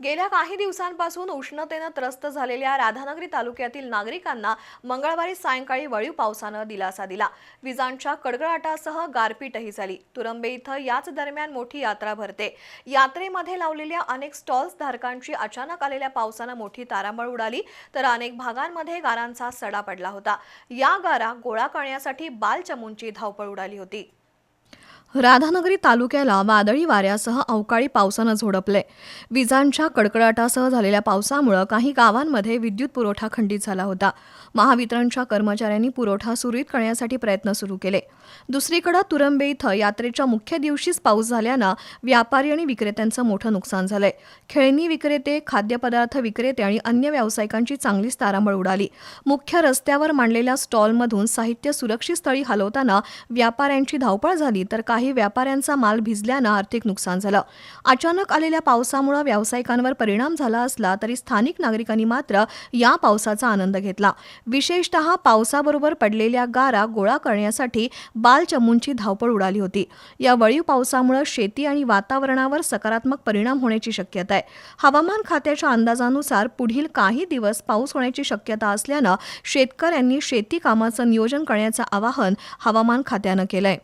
गेल्या काही दिवसांपासून उष्णतेनं त्रस्त झालेल्या राधानगरी तालुक्यातील नागरिकांना मंगळवारी सायंकाळी वळीव पावसानं दिलासा दिला. विजांच्या कडकडाटासह गारपीटही झाली. तुरंबे इथं याच दरम्यान मोठी यात्रा भरते. यात्रेमध्ये लावलेल्या अनेक स्टॉल्स धारकांची अचानक आलेल्या पावसानं मोठी तारांबळ उडाली तर अनेक भागांमध्ये गारांचा सडा पडला होता. या गारा गोळा करण्यासाठी बालचमूंची धावपळ उडाली होती. राधानगरी तालुक्याला वादळी वाऱ्यासह अवकाळी पावसानं झोडपले. विजांच्या कडकडाटासह झालेल्या पावसामुळे काही गावांमध्ये विद्युत पुरवठा खंडित झाला होता. महावितरणच्या कर्मचाऱ्यांनी पुरवठा सुरळीत करण्यासाठी प्रयत्न सुरू केले. दुसरीकडे तुरंबे इथं यात्रेच्या मुख्य दिवशीच पाऊस झाल्यानं व्यापारी आणि विक्रेत्यांचं मोठं नुकसान झालंय. खेळणी विक्रेते खाद्यपदार्थ विक्रेते आणि अन्य व्यावसायिकांची चांगलीच तारांबळ उडाली. मुख्य रस्त्यावर मांडलेल्या स्टॉलमधून साहित्य सुरक्षित स्थळी हलवताना व्यापाऱ्यांची धावपळ झाली तर काही व्यापाऱ्यांचा माल भिजल्यानं आर्थिक नुकसान झालं. अचानक आलेल्या पावसामुळे व्यावसायिकांवर परिणाम झाला असला तरी स्थानिक नागरिकांनी मात्र या पावसाचा आनंद घेतला. विशेषतः पावसाबरोबर पडलेल्या गारा गोळा करण्यासाठी बालचमूंची धावपळ उडाली होती. या वळीव पावसामुळे शेती आणि वातावरणावर सकारात्मक परिणाम होण्याची शक्यता आहे. हवामान खात्याच्या अंदाजानुसार पुढील काही दिवस पाऊस होण्याची शक्यता असल्यानं शेतकऱ्यांनी शेती कामाचं नियोजन करण्याचं आवाहन हवामान खात्यानं केलंय.